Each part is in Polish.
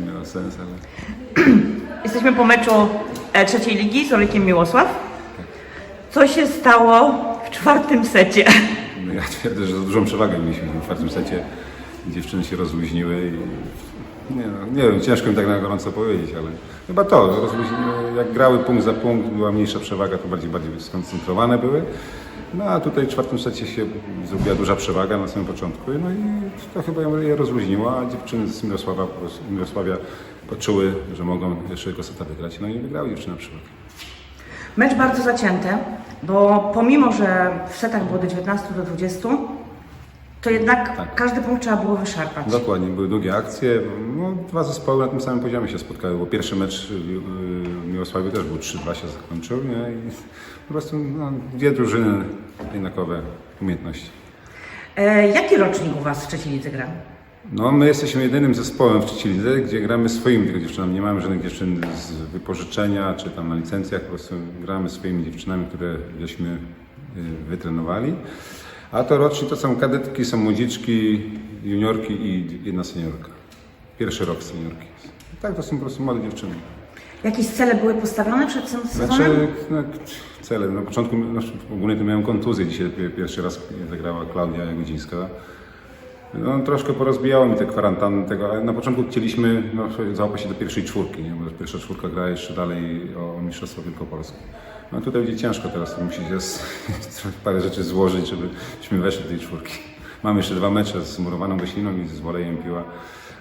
nie miało sens, ale Jesteśmy po meczu e, trzeciej ligi z Olikiem Miłosław. Co się stało w czwartym secie? no ja twierdzę, że dużą przewagę mieliśmy w tym czwartym secie. Dziewczyny się rozluźniły i nie, no, nie wiem, ciężko mi tak na gorąco powiedzieć, ale chyba to, jak grały punkt za punkt, była mniejsza przewaga, to bardziej, bardziej skoncentrowane były. No a tutaj w czwartym secie się zrobiła duża przewaga na samym początku, no i to chyba je rozluźniło, a dziewczyny z Mirosława, Mirosławia poczuły, że mogą jego seta wygrać, no i wygrały dziewczyny na przykład. Mecz bardzo zacięty, bo pomimo, że w setach było do 19 do 20, to jednak Tak. każdy punkt trzeba było wyszarpać. Dokładnie, były długie akcje. No, dwa zespoły na tym samym poziomie się spotkały, bo pierwszy mecz w w Miłosławiu też był 3-2 się zakończył nie? i po prostu no, dwie drużyny, jednakowe umiejętności. E, jaki rocznik u Was w lidze gra? No, my jesteśmy jedynym zespołem w lidze, gdzie gramy swoimi tylko dziewczynami. Nie mamy żadnych dziewczyn z wypożyczenia czy tam na licencjach, po prostu gramy swoimi dziewczynami, które żeśmy y, wytrenowali. A to rocznie to są kadetki, są młodziczki, juniorki i jedna seniorka. Pierwszy rok seniorki. Tak, to są po prostu młode dziewczyny. Jakieś cele były postawione przed tym sezonem? Znaczy, no, cele. Na początku, no, ogólnie to miałem kontuzję. Dzisiaj pi- pierwszy raz zagrała Klaudia Jagodzińska. No, troszkę porozbijało mi te kwarantanny tego, ale na początku chcieliśmy no, załapać się do pierwszej czwórki, nie? bo pierwsza czwórka gra jeszcze dalej o, Mistrzostwo Wielkopolskie. No tutaj będzie ciężko teraz, musi się parę rzeczy złożyć, żebyśmy weszli do tej czwórki. Mamy jeszcze dwa mecze z Murowaną Gośliną i z Wolejem Piła,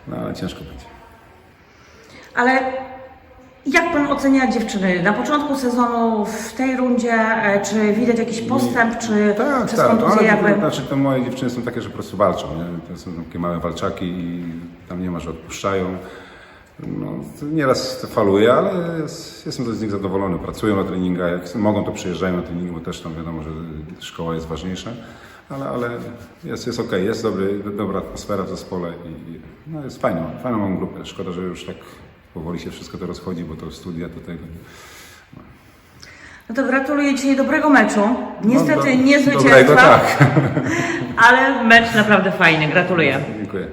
no ale ciężko będzie. Ale jak Pan ocenia dziewczyny? Na początku sezonu, w tej rundzie, e, czy widać jakiś postęp, czy Tak, przez tak. kontuzję Ale jakby... znaczy to moje dziewczyny są takie, że po prostu walczą. Nie? To są takie małe walczaki i tam nie ma, że odpuszczają. No, to nieraz to faluje, ale jest, jestem z nich zadowolony. Pracują na treningach, jak mogą to przyjeżdżają na treningi, bo też tam wiadomo, że szkoła jest ważniejsza. Ale, ale jest, jest okej, jest dobry, dobra atmosfera w zespole i i, no, jest fajną, fajną mam grupę. Szkoda, że już tak powoli się wszystko to rozchodzi, bo to studia do tego. No to gratuluję dzisiaj dobrego meczu. Niestety No, do- nie dobrego, zwycięstwa, tak. ale mecz naprawdę fajny. Gratuluję. Dziękuję.